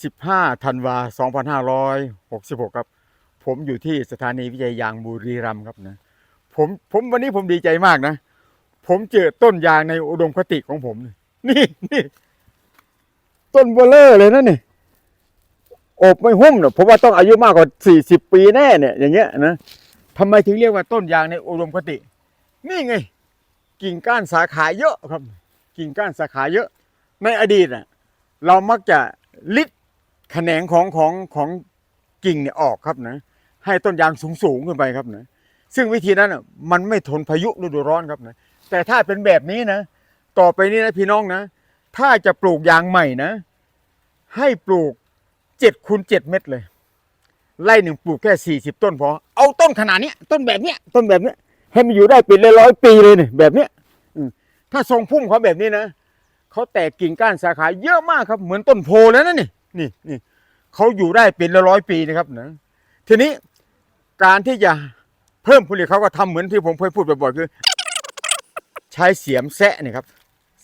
15ธันวา2566 ครับ ผมอยู่ที่สถานีวิจัยยางบุรีรัมย์ครับนะผมผมวันนี้ผมดีใจมากนะ ผมเจอต้นยางในอุดมคติของผม นี่นี่ต้นเบลเลอร์เลยนะนี่อบไม่หุ้มเนอะผมว่าต้องอายุมากกว่า 40 ปีแน่เนี่ยอย่างเงี้ยนะทำไมถึงเรียกว่าต้นยางในอุดมคติ นี่ไง กิ่งก้านสาขาเยอะครับ กิ่งก้านสาขาเยอะ ในอดีตน่ะ เรามักจะลิด แขนงของของของกิ่งเนี่ยออกครับนะให้ต้นยางสูงสูงๆขึ้นไปครับนะซึ่งวิธีนั้นน่ะมันไม่ทนพายุฤดูร้อนครับนะแต่ถ้าเป็นแบบนี้นะ ต่อไปนี้นะพี่น้องนะ ถ้าจะปลูกยางใหม่นะ ให้ปลูกเจ็ดคูณเจ็ดเม็ดเลยไร่หนึ่งปลูกแค่สี่สิบต้นพอ เอาต้นขนาดนี้ต้นแบบเนี้ยต้นแบบเนี้ยให้มันอยู่ได้เป็นร้อยปีเลยเนี่ยแบบเนี้ยถ้าทรงพุ่มเขาแบบนี้นะเขาแตกกิ่งก้านสาขาเยอะมากครับ เหมือนต้นโพแล้วนะนี่ นี่นี่เขาอยู่ได้เป็นร้อยปีนะครับนะทีนี้การที่จะเพิ่มผลิตเขาก็ทำเหมือนที่ผมเคยพูดบ่อยๆคือ ใช้เสียมแซะนี่ครับ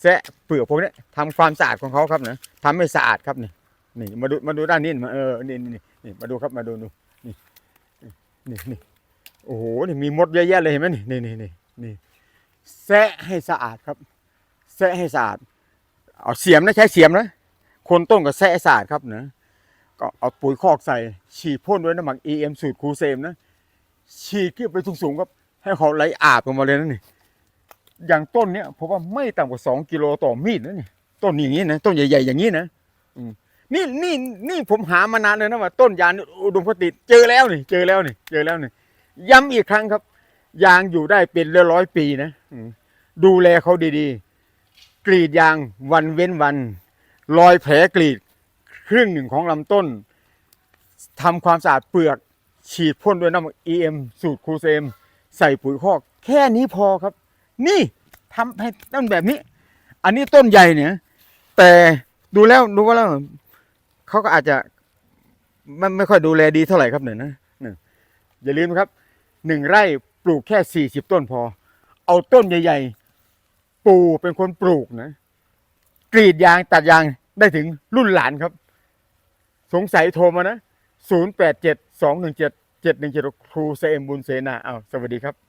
แซะเปลือกพวกนี้ทำความสะอาดของเขาครับนะทำให้สะอาดครับนี่นี่มาดูมาดูด้านนี้มาเออนี่นี่นี่มาดูครับมาดูดูนี่นี่นี่โอ้โหนี่มีมดเยอะแยะเลยเห็นไหมนี่นี่นี่นี่นี่แซะให้สะอาดครับแซะให้สะอาดเอาเสียมนะใช้เสียมนะ คนต้นก็แซะให้สะอาดครับเนะก็เอาปุ๋ยคอกใส่ ฉีดพ่นด้วยน้ำหมัก EM สูตรครูเซมนะ ฉีดขึ้นไปสูงๆครับ ให้เขาไหลอาบออกมาเลยนะนี่ อย่างต้นเนี้ยผมว่าไม่ต่ำกว่าสองกิโลต่อมีดนะนี่ ต้นอย่างนี้นะ ต้นใหญ่ๆอย่างนี้นะนี่นี่นี่ผมหามานานเลยนะว่าต้นยางอุดมคติเจอแล้วนี่ เจอแล้วนี่ เจอแล้วนี่ ย้ำอีกครั้งครับ ยางอยู่ได้เป็นร้อยๆปีนะดูแลเขาดีๆ กรีดยางวันเว้นวัน รอยแผลกรีดครึ่งหนึ่งของลำต้นทำความสะอาดเปลือก ฉีดพ่นด้วยน้ำเอ็มสูตรครูเซม ใส่ปุ๋ยคอก แค่นี้พอครับ นี่ทำให้ต้นแบบนี้ อันนี้ต้นใหญ่เนี่ย แต่ดูแล้วดูว่าแล้วเขาก็อาจจะไม่ไม่ค่อยดูแลดีเท่าไหร่ครับเนี่ยนะอย่าลืมครับหนึ่งไร่ปลูกแค่สี่สิบต้นพอ เอาต้นใหญ่ ๆ ปู่เป็นคนปลูกนะ กรีดยางตัดยาง ได้ถึงรุ่นหลานครับ สงสัยโทรมานะศูนย์แปดเจ็ดสองหนึ่งเจ็ดเจ็ดหนึ่งเจ็ดครูเซมบุญเสนาเอาสวัสดีครับ